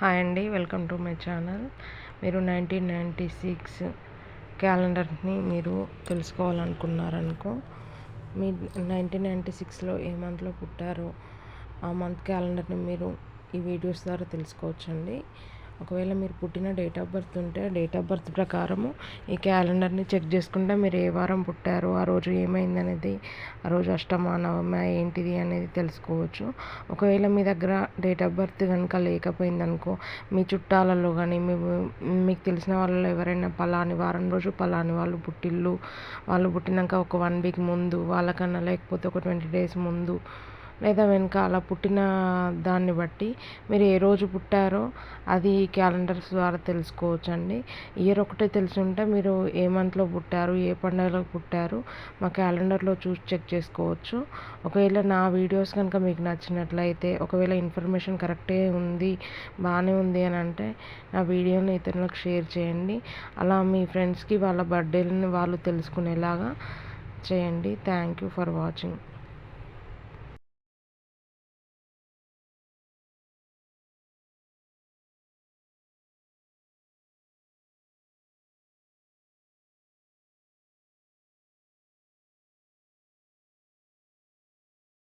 Hi అండి welcome to my channel. మీరు nineteen ninety six క్యాలెండర్ని మీరు తెలుసుకోవాలనుకున్నారనుకో మీ నైన్టీన్ నైంటీ సిక్స్లో ఏ మంత్లో పుట్టారో ఆ మంత్ క్యాలెండర్ని మీరు ఈ వీడియోస్ ద్వారా తెలుసుకోవచ్చండి. ఒకవేళ మీరు పుట్టిన డేట్ ఆఫ్ బర్త్ ఉంటే డేట్ ఆఫ్ బర్త్ ప్రకారము ఈ క్యాలెండర్ని చెక్ చేసుకుంటే మీరు ఏ వారం పుట్టారు ఆ రోజు ఏమైంది అనేది ఆ రోజు అష్టమ నవమ ఏంటిది అనేది తెలుసుకోవచ్చు. ఒకవేళ మీ దగ్గర డేట్ ఆఫ్ బర్త్ కనుక లేకపోయిందనుకో మీ చుట్టాలలో కానీ మీ మీకు తెలిసిన వాళ్ళలో ఎవరైనా పలాని వారం రోజు పలాని వాళ్ళు పుట్టిల్లు వాళ్ళు పుట్టినాక ఒక వన్ వీక్ ముందు వాళ్ళకన్నా లేకపోతే ఒక ట్వంటీ డేస్ ముందు లేదా వెనకాల పుట్టిన దాన్ని బట్టి మీరు ఏ రోజు పుట్టారో అది క్యాలెండర్స్ ద్వారా తెలుసుకోవచ్చు అండి ఇయర్ ఒకటే తెలిసి ఉంటే మీరు ఏ మంత్లో పుట్టారు ఏ పండుగలో పుట్టారు మా క్యాలెండర్లో చూసి చెక్ చేసుకోవచ్చు. ఒకవేళ నా వీడియోస్ కనుక మీకు నచ్చినట్లయితే ఒకవేళ ఇన్ఫర్మేషన్ కరెక్టే ఉంది బాగానే ఉంది అని అంటే నా వీడియోని ఇతరులకు షేర్ చేయండి. అలా మీ ఫ్రెండ్స్కి వాళ్ళ బర్త్డేలను వాళ్ళు తెలుసుకునేలాగా చేయండి. Thank you for watching.